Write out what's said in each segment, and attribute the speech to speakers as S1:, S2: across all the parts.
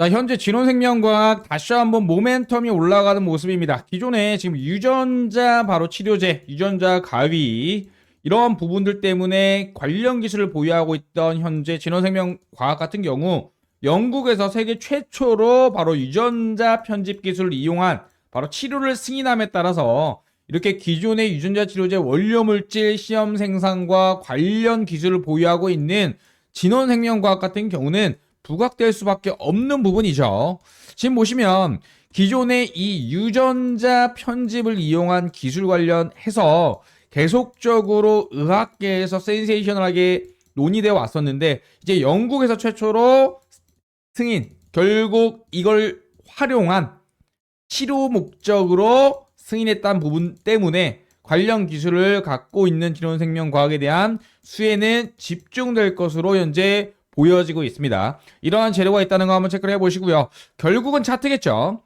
S1: 자, 현재 진원생명과학 다시 한번 모멘텀이 올라가는 모습입니다. 기존에 지금 유전자 바로 치료제, 유전자 가위 이런 부분들 때문에 관련 기술을 보유하고 있던 현재 진원생명과학 같은 경우 영국에서 세계 최초로 바로 유전자 편집 기술을 이용한 바로 치료를 승인함에 따라서 이렇게 기존의 유전자 치료제 원료 물질 시험 생산과 관련 기술을 보유하고 있는 진원생명과학 같은 경우는 부각될 수밖에 없는 부분이죠. 지금 보시면 기존의 이 유전자 편집을 이용한 기술 관련해서 계속적으로 의학계에서 센세이셔널하게 논의되어 왔었는데 이제 영국에서 최초로 승인 결국 이걸 활용한 치료 목적으로 승인했다는 부분 때문에 관련 기술을 갖고 있는 진원생명과학에 대한 수혜는 집중될 것으로 현재 보여지고 있습니다. 이러한 재료가 있다는 거 한번 체크를 해보시고요. 결국은 차트겠죠.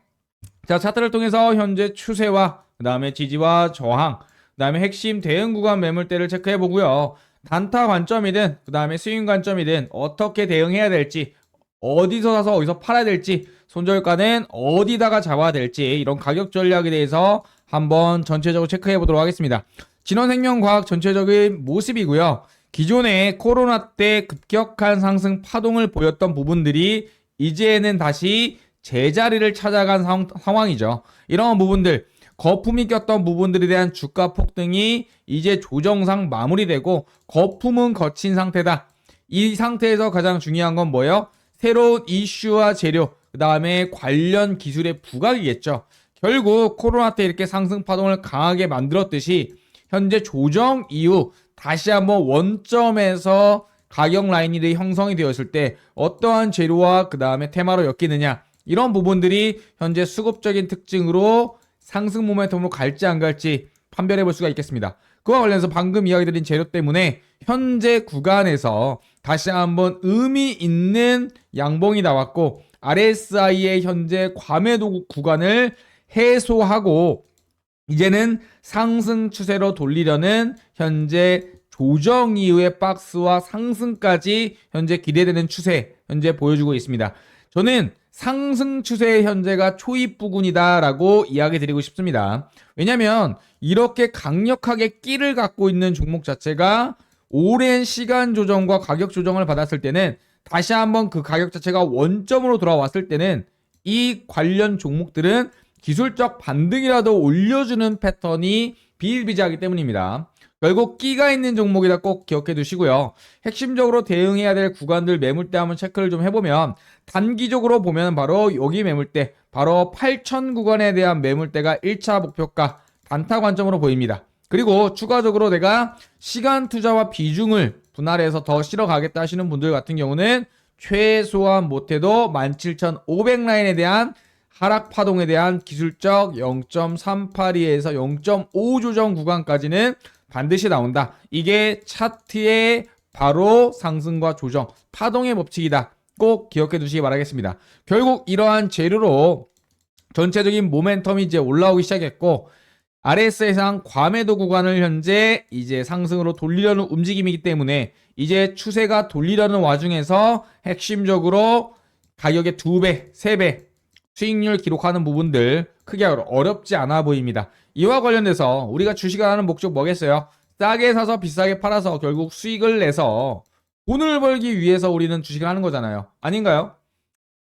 S1: 자, 차트를 통해서 현재 추세와 그 다음에 지지와 저항, 그 다음에 핵심 대응 구간 매물대를 체크해 보고요. 단타 관점이든 그 다음에 스윙 관점이든 어떻게 대응해야 될지 어디서 사서 어디서 팔아야 될지 손절가는 어디다가 잡아야 될지 이런 가격 전략에 대해서 한번 전체적으로 체크해 보도록 하겠습니다. 진원생명과학 전체적인 모습이고요. 기존에 코로나 때 급격한 상승 파동을 보였던 부분들이 이제는 다시 제자리를 찾아간 상, 상황이죠. 이런 부분들 거품이 꼈던 부분들에 대한 주가 폭등이 이제 조정상 마무리되고 거품은 거친 상태다. 이 상태에서 가장 중요한 건 뭐예요? 새로운 이슈와 재료, 그 다음에 관련 기술의 부각이겠죠. 결국 코로나 때 이렇게 상승 파동을 강하게 만들었듯이 현재 조정 이후 다시 한번 원점에서 가격 라인이 형성이 되었을 때 어떠한 재료와 그 다음에 테마로 엮이느냐 이런 부분들이 현재 수급적인 특징으로 상승 모멘텀으로 갈지 안 갈지 판별해 볼 수가 있겠습니다. 그와 관련해서 방금 이야기 드린 재료 때문에 현재 구간에서 다시 한번 의미 있는 양봉이 나왔고 RSI의 현재 과매도 구간을 해소하고 이제는 상승 추세로 돌리려는 현재 조정 이후의 박스와 상승까지 현재 기대되는 추세 현재 보여주고 있습니다. 저는 상승 추세의 현재가 초입 부근이다라고 이야기 드리고 싶습니다. 왜냐면 이렇게 강력하게 끼를 갖고 있는 종목 자체가 오랜 시간 조정과 가격 조정을 받았을 때는 다시 한번 그 가격 자체가 원점으로 돌아왔을 때는 이 관련 종목들은 기술적 반등이라도 올려주는 패턴이 비일비재하기 때문입니다. 결국 끼가 있는 종목이다 꼭 기억해 두시고요. 핵심적으로 대응해야 될 구간들 매물대 한번 체크를 좀 해보면 단기적으로 보면 바로 여기 매물대 바로 8천 구간에 대한 매물대가 1차 목표가 단타 관점으로 보입니다. 그리고 추가적으로 내가 시간 투자와 비중을 분할해서 더 실어 가겠다 하시는 분들 같은 경우는 최소한 못해도 17,500 라인에 대한 하락 파동에 대한 기술적 0.382에서 0.5 조정 구간까지는 반드시 나온다. 이게 차트의 바로 상승과 조정, 파동의 법칙이다. 꼭 기억해 두시기 바라겠습니다. 결국 이러한 재료로 전체적인 모멘텀이 이제 올라오기 시작했고 RSI상 과매도 구간을 현재 이제 상승으로 돌리려는 움직임이기 때문에 이제 추세가 돌리려는 와중에서 핵심적으로 가격의 두 배, 세배 수익률 기록하는 부분들 크게 어렵지 않아 보입니다. 이와 관련돼서 우리가 주식을 하는 목적 뭐겠어요? 싸게 사서 비싸게 팔아서 결국 수익을 내서 돈을 벌기 위해서 우리는 주식을 하는 거잖아요. 아닌가요?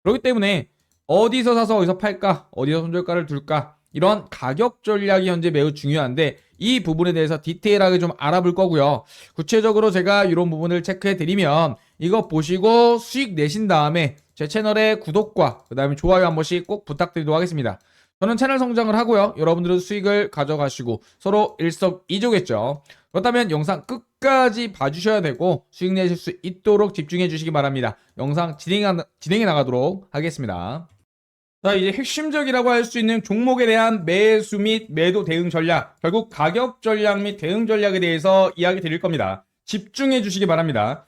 S1: 그렇기 때문에 어디서 사서 어디서 팔까? 어디서 손절가를 둘까? 이런 가격 전략이 현재 매우 중요한데 이 부분에 대해서 디테일하게 좀 알아볼 거고요. 구체적으로 제가 이런 부분을 체크해 드리면 이거 보시고 수익 내신 다음에 제 채널의 구독과 그 다음에 좋아요 한 번씩 꼭 부탁드리도록 하겠습니다. 저는 채널 성장을 하고요. 여러분들은 수익을 가져가시고 서로 일석이조겠죠. 그렇다면 영상 끝까지 봐주셔야 되고 수익 내실 수 있도록 집중해 주시기 바랍니다. 영상 진행, 진행해 나가도록 하겠습니다. 자, 이제 핵심적이라고 할 수 있는 종목에 대한 매수 및 매도 대응 전략, 결국 가격 전략 및 대응 전략에 대해서 이야기 드릴 겁니다. 집중해 주시기 바랍니다.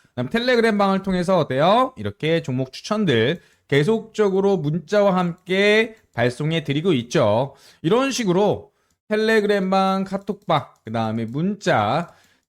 S1: 그다음 텔레그램 방을 통해서 어때요? 이렇게 종목 추천들 계속적으로 문자와 함께 발송해 드리고 있죠. 이런 식으로 텔레그램 방, 카톡방, 그 다음에 문자,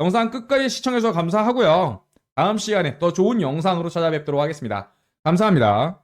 S1: 영상 끝까지 시청해주셔서 감사하고요. 다음 시간에 더 좋은 영상으로 찾아뵙도록 하겠습니다. 감사합니다.